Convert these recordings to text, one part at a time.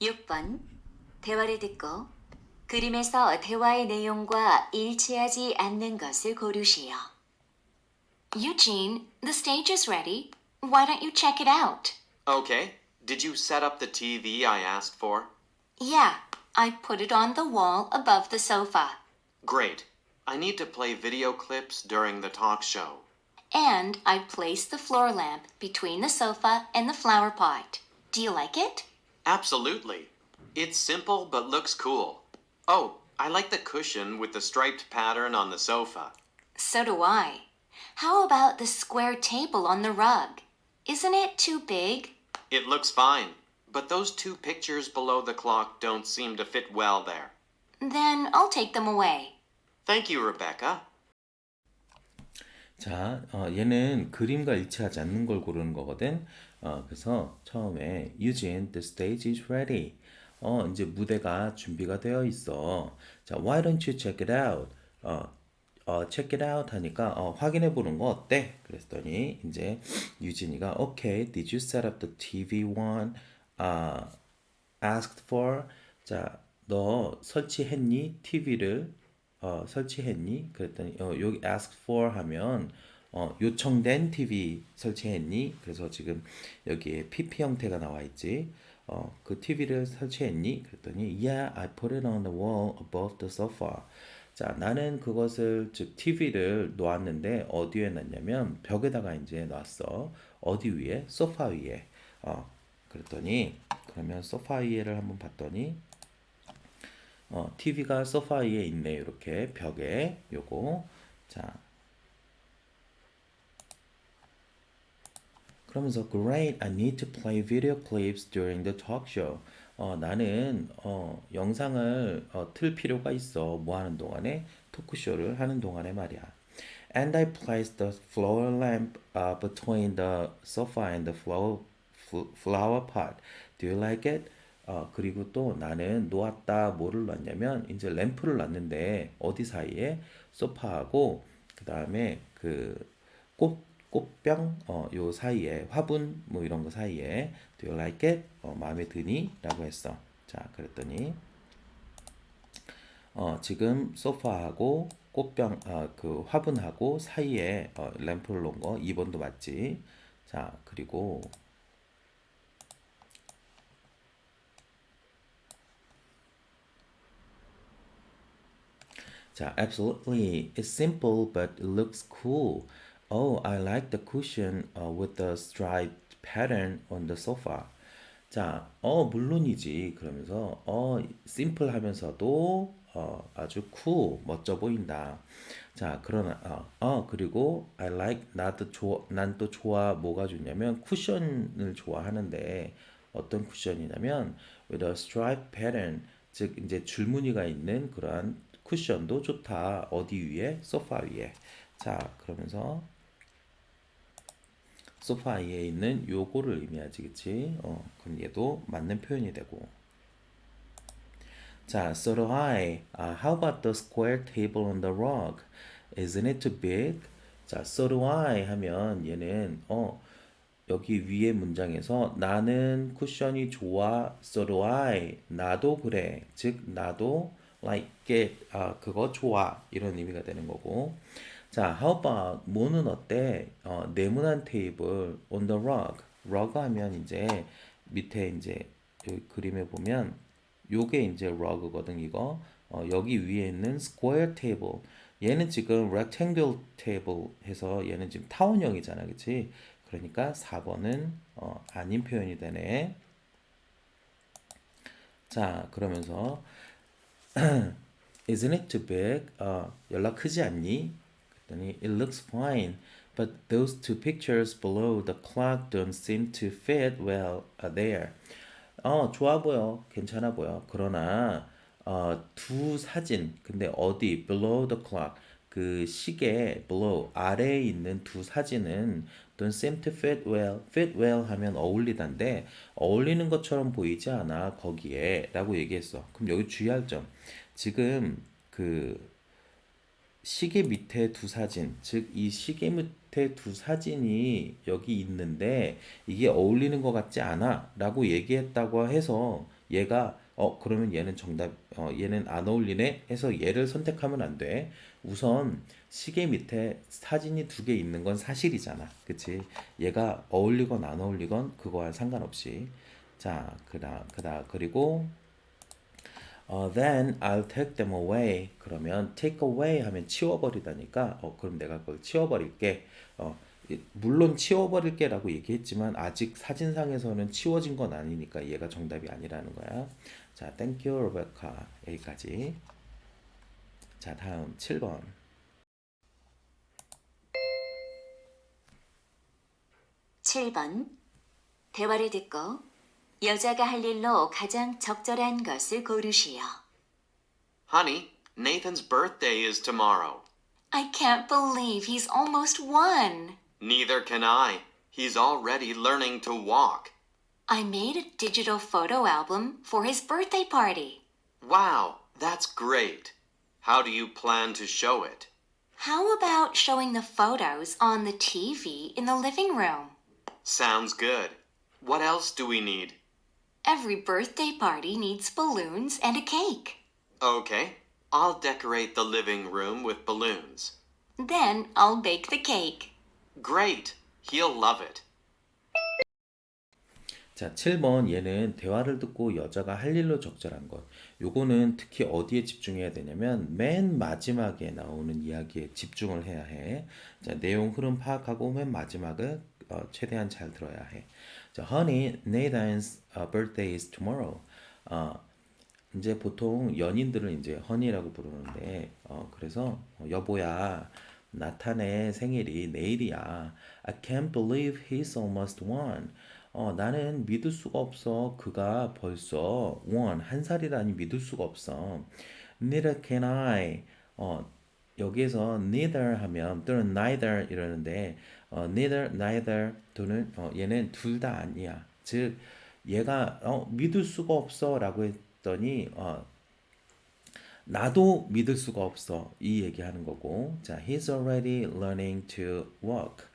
6번 대화를 듣고 그림에서 대화의 내용과 일치하지 않는 것을 고르시오. Eugene, the stage is ready. Why don't you check it out? Okay. Did you set up the TV I asked for? Yeah, I put it on the wall above the sofa. Great. I need to play video clips during the talk show. And I placed the floor lamp between the sofa and the flower pot. Do you like it? Absolutely. It's simple but looks cool. Oh, I like the cushion with the striped pattern on the sofa. So do I. How about the square table on the rug? Isn't it too big? It looks fine, but those two pictures below the clock don't seem to fit well there. Then I'll take them away. Thank you, Rebecca. 자, 어, 얘는 그림과 일치하지 않는 걸 고르는 거거든. 어, 그래서 처음에 Eugene, the stage is ready. 어, 이제 무대가 준비가 되어 있어. 자, why don't you check it out? 어, 어, check it out 하니까 어, 확인해 보는 거 어때? 그랬더니 이제 유진이가 okay, did you set up the TV one? 아, asked for. 자, 너 설치했니? TV를 어, 설치했니? 그랬더니 어, 여기 ask for 하면 어, 요청된 TV 설치했니? 그래서 지금 여기에 PP 형태가 나와 있지. 어, 그 TV를 설치했니? 그랬더니 yeah, I put it on the wall above the sofa. 자, 나는 그것을 즉 TV를 놓았는데 어디에 놨냐면 벽에다가 이제 놨어. 어디 위에? 소파 위에. 어, 그랬더니 그러면 소파 위에를 한번 봤더니 어, TV가 소파 위에 있네. 이렇게 벽에 요거. 자. 그러면서 great, I need to play video clips during the talk show. 어, 나는 어, 영상을 어, 틀 필요가 있어. 뭐 하는 동안에 토크쇼를 하는 동안에 말이야. And I placed the floor lamp uh, between the sofa and the flower fl- flower pot. Do you like it? 어, 그리고 또 나는 놓았다 뭐를 놨냐면 이제 램프를 놨는데 어디 사이에 소파하고 그 다음에 그 꽃 꽃병 어, 요 사이에 화분 뭐 이런 거 사이에 Do you like it? 어, 마음에 드니? 라고 했어. 자, 그랬더니 어, 지금 소파하고 꽃병 아, 그 화분하고 사이에 어, 램프를 놓은 거 2번도 맞지? 자, 그리고 자, absolutely. It's simple, but it looks cool. Oh, I like the cushion uh, with the striped pattern on the sofa. 자, 어, 물론이지. 그러면서, 어, simple 하면서도, 어, 아주 cool, 멋져 보인다. 자, 그러나, 어, 어, 그리고 I like, 나도 좋아, 난 또 좋아, 뭐가 좋냐면, 쿠션을 좋아하는데, 어떤 쿠션이냐면, with a striped pattern, 즉, 이제 줄무늬가 있는 그러한 쿠션도 좋다. 어디 위에? 소파 위에. 자, 그러면서 소파 위에 있는 요거를 의미하지, 그치? 어, 그럼 얘도 맞는 표현이 되고. 자, so do I. 아, how about the square table on the rug? Isn't it too big? 자, so do I 하면 얘는 어 여기 위에 문장에서 나는 쿠션이 좋아, so do I. 나도 그래. 즉 나도 like it. 아, 그거 좋아. 이런 의미가 되는 거고. 자, how about 뭐는 어때? 어, 네모난 테이블 on the rug. rug 하면 이제 밑에 이제 여기 그림에 보면 요게 이제 rug거든 이거. 어, 여기 위에 있는 square table. 얘는 지금 rectangle table 해서 얘는 지금 타원형이잖아. 그치? 그러니까 4번은 어, 아닌 표현이 되네. 자, 그러면서 Isn't it too big? 어, 연락 크지 않니? 그랬더니 It looks fine, but those two pictures below the clock don't seem to fit well uh, there. 어, 좋아 보여. 괜찮아 보여. 그러나 어, 두 사진. 근데 어디? Below the clock. 그 시계 below 아래에 있는 두 사진은 don't seem to fit well. fit well 하면 어울리단데 어울리는 것처럼 보이지 않아 거기에 라고 얘기했어. 그럼 여기 주의할 점. 지금 그 시계 밑에 두 사진, 즉 이 시계 밑에 두 사진이 여기 있는데 이게 어울리는 것 같지 않아 라고 얘기했다고 해서 얘가 어 그러면 얘는 정답 어 얘는 안 어울리네 해서 얘를 선택하면 안 돼. 우선 시계 밑에 사진이 두 개 있는 건 사실이잖아. 그치? 얘가 어울리건 안 어울리건 그거와 상관없이. 자, 그다, 그다, 그리고, 어, then I'll take them away. 그러면 take away 하면 치워버리다니까, 어, 그럼 내가 그걸 치워버릴게. 어, 이- 물론 치워버릴게라고 얘기했지만 아직 사진상에서는 치워진 건 아니니까 얘가 정답이 아니라는 거야. 자, thank you, Rebecca. 여기까지. 자, 다음 7번. 7번. 대화를 듣고 여자가 할 일로 가장 적절한 것을 고르시오. Honey, Nathan's birthday is tomorrow. I can't believe he's almost one. Neither can I. He's already learning to walk. I made a digital photo album for his birthday party. Wow, that's great. How do you plan to show it? How about showing the photos on the TV in the living room? Sounds good. What else do we need? Every birthday party needs balloons and a cake. Okay, I'll decorate the living room with balloons. Then I'll bake the cake. Great. He'll love it. 자, 7번 얘는 대화를 듣고 여자가 할 일로 적절한 것. 요거는 특히 어디에 집중해야 되냐면 맨 마지막에 나오는 이야기에 집중을 해야 해. 자, 내용 흐름 파악하고 맨 마지막을 어, 최대한 잘 들어야 해. 자, honey, Nathan's uh, birthday is tomorrow. 어, 이제 보통 연인들을 이제 honey라고 부르는데 어, 그래서 어, 여보야 나탄의 생일이 내일이야. I can't believe he's almost one. 어, 나는 믿을 수가 없어. 그가 벌써 one 한 살이라니 믿을 수가 없어. Neither can I. 어, 여기에서 neither 하면 또는 neither 이러는데 어, neither, neither 또는 어, 얘는 둘 다 아니야. 즉 얘가 어, 믿을 수가 없어라고 했더니 어, 나도 믿을 수가 없어. 이 얘기하는 거고. 자, he's already learning to walk.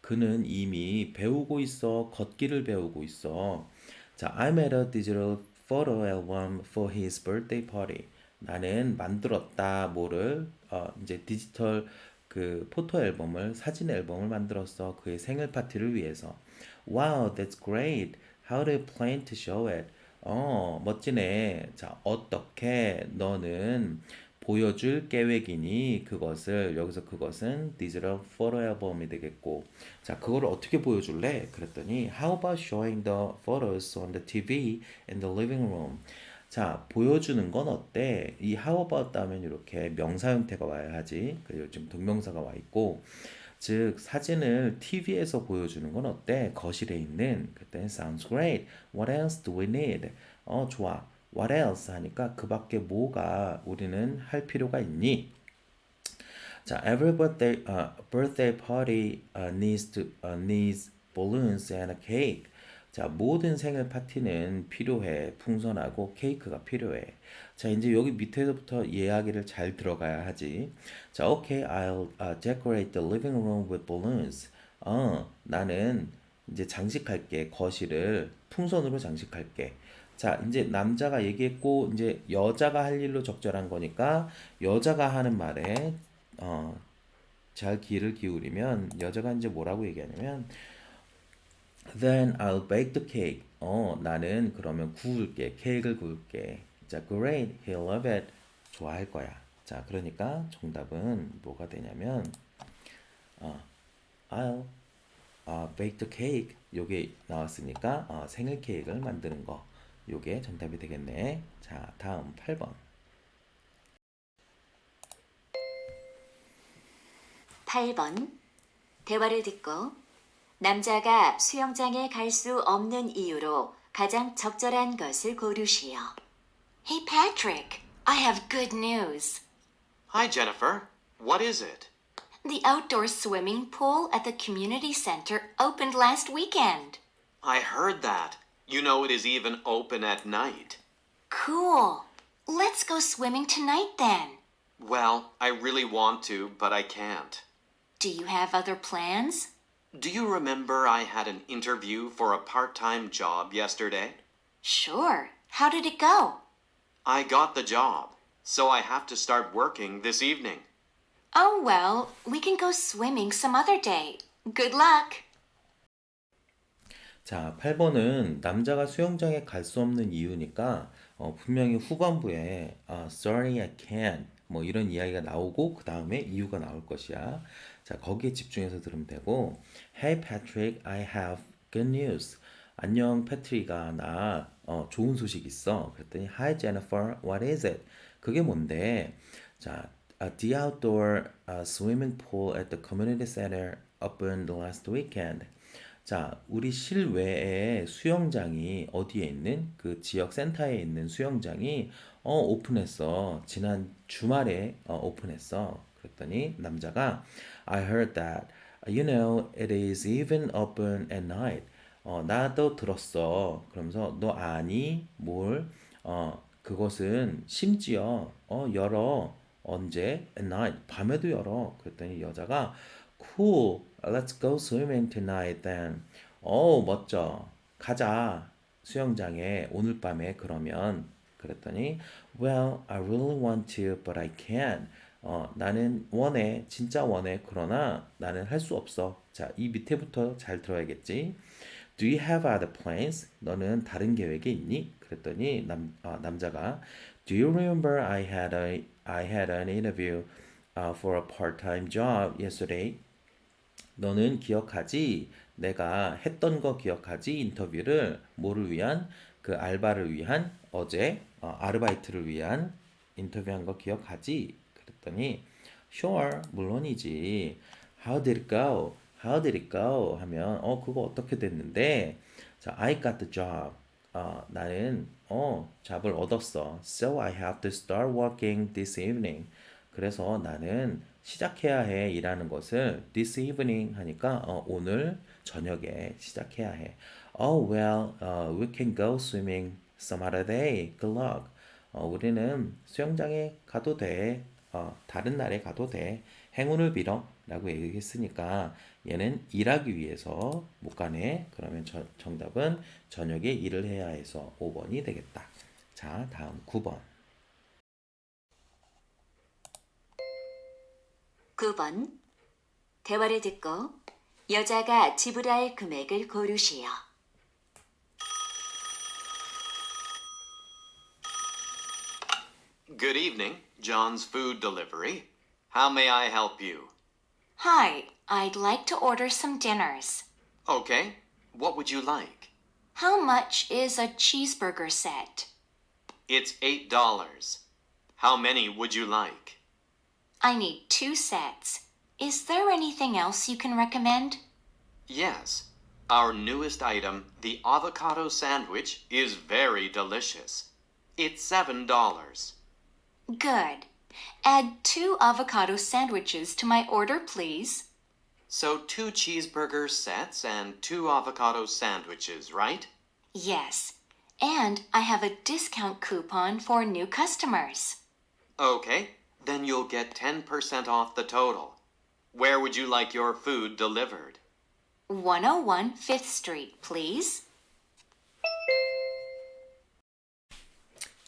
그는 이미 배우고 있어. 걷기를 배우고 있어. 자, I made a digital photo album for his birthday party. 나는 만들었다. 뭐를 어, 이제 디지털 그 포토 앨범을 사진 앨범을 만들었어. 그의 생일 파티를 위해서. Wow, that's great. How do you plan to show it? 어, 멋지네. 자, 어떻게 너는 보여줄 계획이니 그것을 여기서 그것은 디지털 포토 앨범이 되겠고 자 그거를 어떻게 보여줄래? 그랬더니 How about showing the photos on the TV in the living room? 자 보여주는 건 어때? 이 How about 다음엔 이렇게 명사 형태가 와야 하지 그리고 지금 동명사가 와 있고 즉 사진을 TV에서 보여주는 건 어때? 거실에 있는 그때 sounds great. What else do we need? 어 좋아. What else 하니까 그 밖에 뭐가 우리는 할 필요가 있니? 자, every birthday uh, birthday party uh, needs to uh, needs balloons and a cake. 자, 모든 생일 파티는 필요해. 풍선하고 케이크가 필요해. 자, 이제 여기 밑에서부터 이야기를 잘 들어가야 하지. 자, okay, I'll uh, decorate the living room with balloons. 어, 나는 이제 장식할게. 거실을 풍선으로 장식할게. 자, 이제 남자가 얘기했고 이제 여자가 할 일로 적절한 거니까 여자가 하는 말에 어, 잘 귀를 기울이면 여자가 이제 뭐라고 얘기하냐면 Then I'll bake the cake. 어, 나는 그러면 구울게. 케이크를 구울게. 자, great. He'll love it. 좋아할 거야. 자, 그러니까 정답은 뭐가 되냐면 어, I'll 어, bake the cake. 요게 나왔으니까 어, 생일 케이크를 만드는 거. 요게 정답이 되겠네. 자, 다음 8번. 8번. 대화를 듣고 남자가 수영장에 갈 수 없는 이유로 가장 적절한 것을 고르시오. Hey Patrick, I have good news. Hi, Jennifer. What is it? The outdoor swimming pool at the community center opened last weekend. I heard that. You know it is even open at night. Cool. Let's go swimming tonight then. Well, I really want to, but I can't. Do you have other plans? Do you remember I had an interview for a part time job yesterday? Sure. How did it go? I got the job, so I have to start working this evening. Oh, well, we can go swimming some other day. Good luck. 자, 8번은 남자가 수영장에 갈 수 없는 이유니까 어, 분명히 후반부에 아, sorry I can't 뭐 이런 이야기가 나오고 그 다음에 이유가 나올 것이야. 자, 거기에 집중해서 들으면 되고 Hey Patrick, I have good news. 안녕 패트리가 나 어, 좋은 소식 있어. 그랬더니 Hi Jennifer, what is it? 그게 뭔데? 자, uh, the outdoor uh, swimming pool at the community center opened last weekend. 자, 우리 실외에 수영장이 어디에 있는 그 지역 센터에 있는 수영장이 어 오픈했어. 지난 주말에 어, 오픈했어. 그랬더니 남자가 I heard that. You know, it is even open at night. 어, 나도 들었어. 그러면서 너 아니? 뭘? 어, 그것은 심지어 어 열어. 언제? At night. 밤에도 열어. 그랬더니 여자가 Cool. Let's go swimming tonight then. 어, 멋져. 가자. 수영장에 오늘 밤에 그러면 그랬더니 Well, I really want to, but I can't. 어, 나는 원해. 진짜 원해. 그러나 나는 할 수 없어. 자, 이 밑에부터 잘 들어야겠지. Do you have other plans? 너는 다른 계획이 있니? 그랬더니 남, 아, 남자가 Do you remember I had a I had an interview uh, for a part-time job yesterday? 너는 기억하지? 내가 했던 거 기억하지? 인터뷰를 뭐를 위한? 그 알바를 위한 어제 어, 아르바이트를 위한 인터뷰한 거 기억하지? 그랬더니 Sure, 물론이지. How did it go? How did it go? 하면 어 그거 어떻게 됐는데? 자, I got the job. 어, 나는 어 잡을 얻었어. So I have to start working this evening. 그래서 나는 시작해야 해 일하는 것을 this evening 하니까 어, 오늘 저녁에 시작해야 해. Oh well, uh, we can go swimming some other day. Good luck. 어, 우리는 수영장에 가도 돼. 어, 다른 날에 가도 돼. 행운을 빌어. 라고 얘기했으니까 얘는 일하기 위해서 못 가네. 그러면 저, 정답은 저녁에 일을 해야 해서 5번이 되겠다. 자, 다음 9번. 9번. 대화를 듣고 여자가 지불할 금액을 고르시오. Good evening, John's Food Delivery. How may I help you? Hi, I'd like to order some dinners. Okay, what would you like? How much is a cheeseburger set? It's $8. How many would you like? I need two sets. Is there anything else you can recommend? Yes, our newest item, the avocado sandwich, is very delicious. It's $7. Good. Add two avocado sandwiches to my order, please. So, two cheeseburger sets and two avocado sandwiches, right? Yes. And I have a discount coupon for new customers. Okay, then you'll get 10% off the total. Where would you like your food delivered? 101 Fifth Street, please.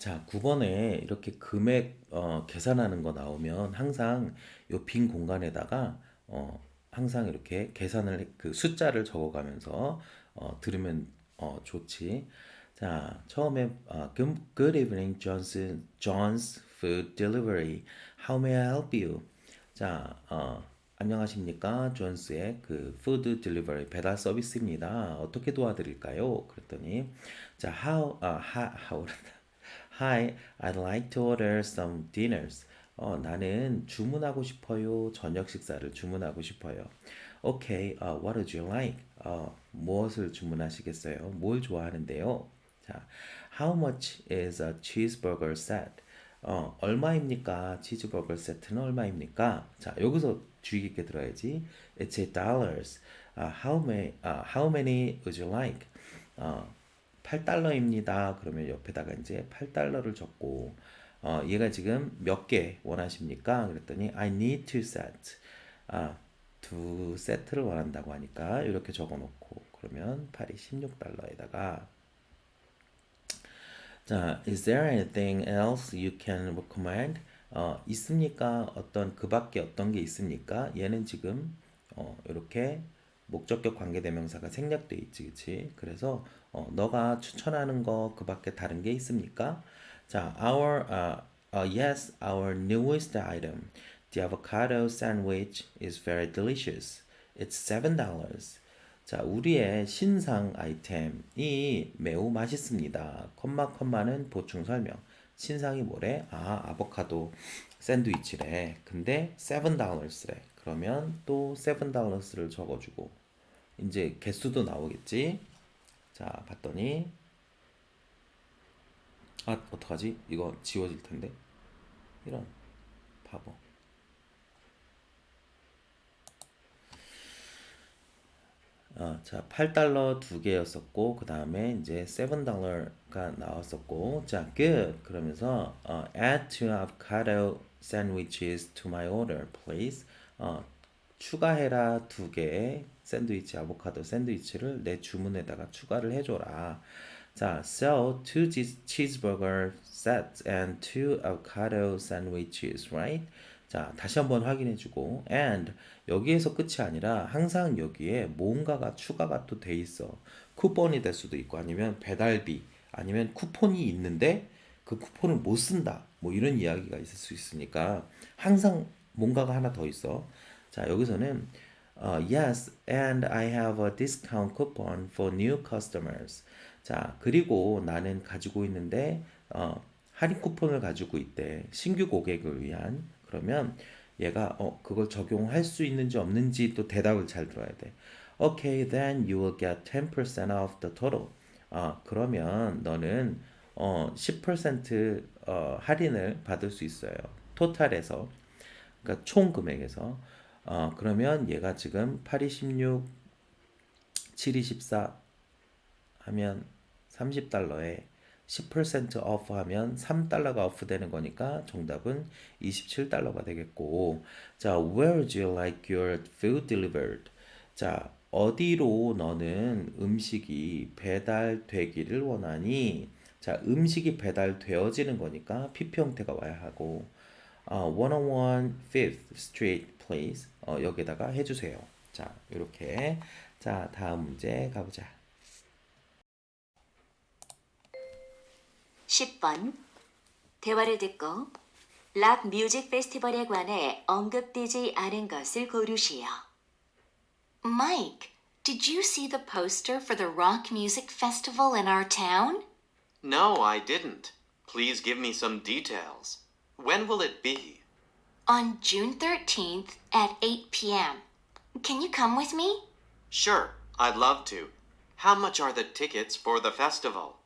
자, 9번에 이렇게 금액 어, 계산하는 거 나오면 항상 요 빈 공간에다가 어, 항상 이렇게 계산을 해- 그 숫자를 적어가면서 어, 들으면 어, 좋지. 자, 처음에 어, good, evening, John's John's Food Delivery. How may I help you? 자, 어, 안녕하십니까? 존스의 그 푸드 딜리버리 배달 서비스입니다. 어떻게 도와드릴까요? 그랬더니 자, how 아, how, how Hi, I'd like to order some dinners. 어, 나는 주문하고 싶어요. 저녁 식사를 주문하고 싶어요. Okay, uh, what would you like? 어, 무엇을 주문하시겠어요? 뭘 좋아하는데요? 자, how much is a cheeseburger set? 어, 얼마입니까? 치즈버거 세트는 얼마입니까? 자, 여기서 주의 깊게 들어야지. It's eight dollars. 아, how many, 아, how many would you like? 어, 8달러입니다. 그러면 옆에다가 이제 8달러를 적고, 어, 얘가 지금 몇 개 원하십니까? 그랬더니 I need two sets. 아, 두 세트를 원한다고 하니까 이렇게 적어 놓고, 그러면 8이 16달러에다가 자, is there anything else you can recommend? 어, 있습니까? 어떤 그 밖에 어떤 게 있습니까? 얘는 지금 어, 이렇게 목적격 관계대명사가 생략돼 있지, 그치? 그래서 어, 너가 추천하는 거 그 밖에 다른 게 있습니까? 자, our uh, uh, yes, our newest item, the avocado sandwich is very delicious. It's seven dollars. 자, 우리의 신상 아이템이 매우 맛있습니다. 컴마 컴마는 보충 설명. 신상이 뭐래? 아, 아보카도 샌드위치래. 근데 $7래. 그러면 또 $7를 적어주고 이제 개수도 나오겠지? 자, 봤더니 아, 어떡하지? 이거 지워질 텐데. 이런 바보. 어, 자, 8달러 두 개였었고, 그 다음에 이제 7달러가 나왔었고, 자, good. 그러면서, 어, add two avocado sandwiches to my order, please. 어, 추가해라 두 개의 샌드위치, 아보카도 샌드위치를 내 주문에다가 추가를 해줘라. 자, so two cheese- cheeseburger sets and two avocado sandwiches, right? 자, 다시 한번 확인해주고, and 여기에서 끝이 아니라 항상 여기에 뭔가가 추가가 또 돼 있어. 쿠폰이 될 수도 있고, 아니면 배달비, 아니면 쿠폰이 있는데 그 쿠폰을 못 쓴다. 뭐 이런 이야기가 있을 수 있으니까 항상 뭔가가 하나 더 있어. 자, 여기서는 어, yes, and I have a discount coupon for new customers. 자, 그리고 나는 가지고 있는데 어, 할인 쿠폰을 가지고 있대. 신규 고객을 위한. 그러면 얘가 어, 그걸 적용할 수 있는지 없는지 또 대답을 잘 들어야 돼. Okay, then you will get 10% off the total. 아, 그러면 너는 어, 10% 어, 할인을 받을 수 있어요. 토탈에서. 그러니까 총 금액에서. 어, 그러면 얘가 지금 8, 16, 7, 24 하면 30달러에 10% off 하면 3달러가 off 되는 거니까 정답은 27달러가 되겠고 자, where would you like your food delivered? 자, 어디로 너는 음식이 배달되기를 원하니? 자, 음식이 배달되어지는 거니까 PP 형태가 와야 하고 어, 101 Fifth Street, please. 어, 여기다가 해주세요. 자, 이렇게. 자, 다음 문제 가보자. 10번. 대화를 듣고 락 뮤직 페스티벌에 관해 언급되지 않은 것을 고르시오. Mike, did you see the poster for the rock music festival in our town? No, I didn't. Please give me some details. When will it be? On June 13th at 8 p.m. Can you come with me? Sure, I'd love to. How much are the tickets for the festival?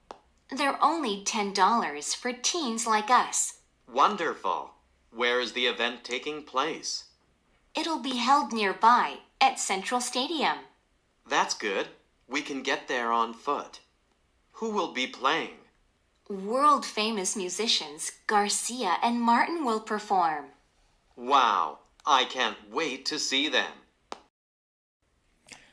They're only $10 for teens like us. Wonderful. Where is the event taking place? It'll be held nearby at Central Stadium. That's good. We can get there on foot. Who will be playing? World famous musicians Garcia and Martin will perform. Wow, I can't wait to see them.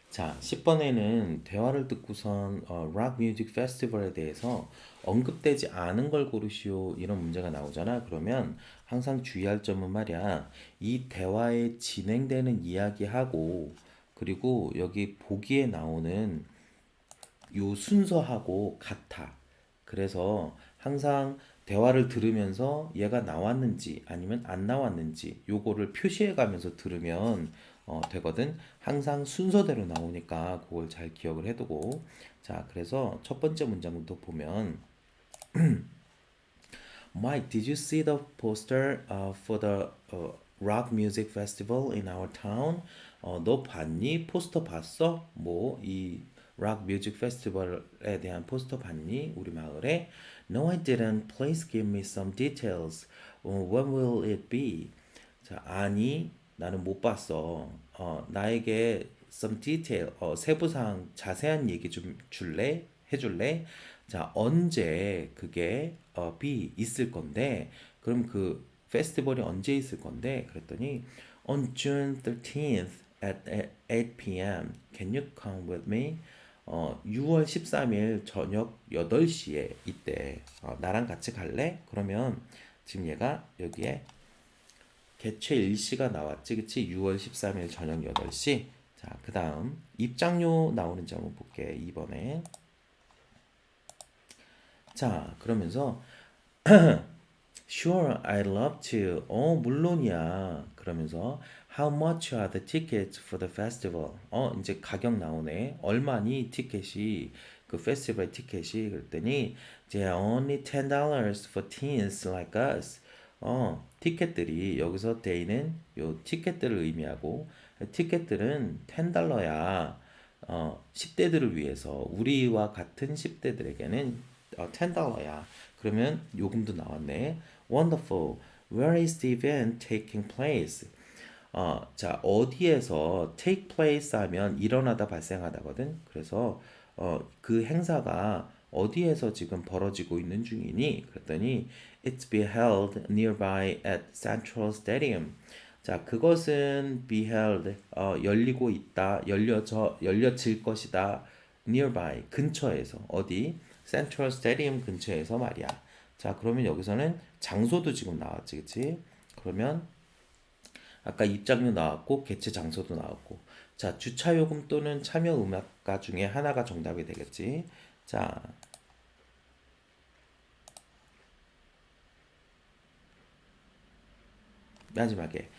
자, 10번에는 대화를 듣고선 어, 락 뮤직 페스티벌에 대해서 언급되지 않은 걸 고르시오 이런 문제가 나오잖아. 그러면 항상 주의할 점은 말이야. 이 대화에 진행되는 이야기하고 그리고 여기 보기에 나오는 요 순서하고 같아. 그래서 항상 대화를 들으면서 얘가 나왔는지 아니면 안 나왔는지 요거를 표시해 가면서 들으면 어, 되거든. 항상 순서대로 나오니까 그걸 잘 기억을 해두고. 자, 그래서 첫 번째 문장부터 보면 Mike, did you see the poster uh, for the uh, rock music festival in our town? 어, 너 봤니? 포스터 봤어? 뭐, 이 락 뮤직 페스티벌에 대한 포스터 봤니? 우리 마을에? No, I didn't. Please give me some details. 어, when will it be? 자, 아니, 나는 못 봤어. 어, 나에게 some detail, 어, 세부사항, 자세한 얘기 좀 줄래? 해줄래? 자, 언제 그게 어, be 있을 건데, 그럼 그 페스티벌이 언제 있을 건데? 그랬더니 on June 13th at 8 p.m. Can you come with me? 어, 6월 13일 저녁 8시에 이때 어, 나랑 같이 갈래? 그러면 지금 얘가 여기에 개최 일시가 나왔지, 그치? 6월 13일 저녁 8시. 자, 그 다음 입장료 나오는지 한번 볼게. 2번에. 자, 그러면서 Sure, I'd love to. 어, 물론이야. 그러면서 How much are the tickets for the festival? 어, 이제 가격 나오네. 얼마니 티켓이 그 페스티벌 티켓이 그랬더니 They're only ten dollars for teens like us. 어, 티켓들이 여기서 they는 요 티켓들을 의미하고 티켓들은 10달러야. 어, 10대들을 위해서 우리와 같은 10대들에게는 어, 10달러야. 그러면 요금도 나왔네. Wonderful. Where is the event taking place? 어, 자, 어디에서 take place 하면 일어나다 발생하다거든. 그래서 어, 그 행사가 어디에서 지금 벌어지고 있는 중이니? 그랬더니 it's be held nearby at Central Stadium. 자, 그것은 be held 어, 열리고 있다. 열려져 열려질 것이다. nearby 근처에서 어디? Central Stadium 근처에서 말이야. 자, 그러면 여기서는 장소도 지금 나왔지, 그치? 그러면 아까 입장료 나왔고 개최 장소도 나왔고 자 주차 요금 또는 참여 음악가 중에 하나가 정답이 되겠지 자 마지막에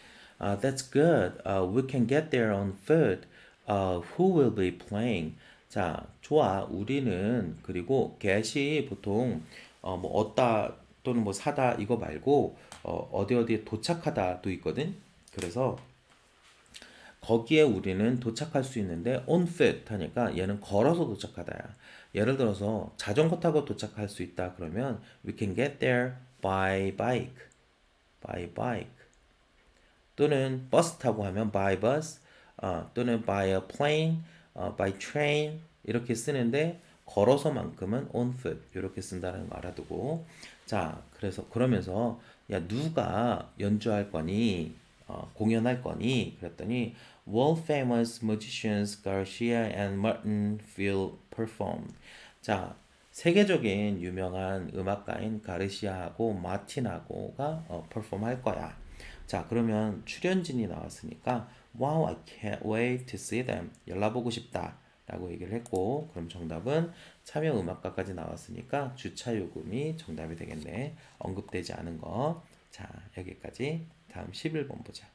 uh, That's good. Uh, we can get there on foot. Uh, who will be playing? 자, 좋아. 우리는 그리고 get이 보통 어, 뭐 얻다 또는 뭐 사다 이거 말고 어, 어디 어디에 도착하다도 있거든. 그래서 거기에 우리는 도착할 수 있는데 on foot 하니까 얘는 걸어서 도착하다야. 예를 들어서 자전거 타고 도착할 수 있다 그러면 we can get there by bike. by bike. 또는 버스 타고 하면 by bus, 어, 또는 by a plane, 어, by train 이렇게 쓰는데 걸어서만큼은 on foot 이렇게 쓴다는 거 알아두고 자 그래서 그러면서 야 누가 연주할 거니 어, 공연할 거니 그랬더니 world famous musicians Garcia and Martin will perform 자 세계적인 유명한 음악가인 가르시아하고 마틴하고가 어, perform 할 거야. 자, 그러면 출연진이 나왔으니까 Wow, I can't wait to see them. 열나보고 싶다. 라고 얘기를 했고 그럼 정답은 참여 음악가까지 나왔으니까 주차 요금이 정답이 되겠네. 언급되지 않은 거. 자, 여기까지 다음 11번 보자.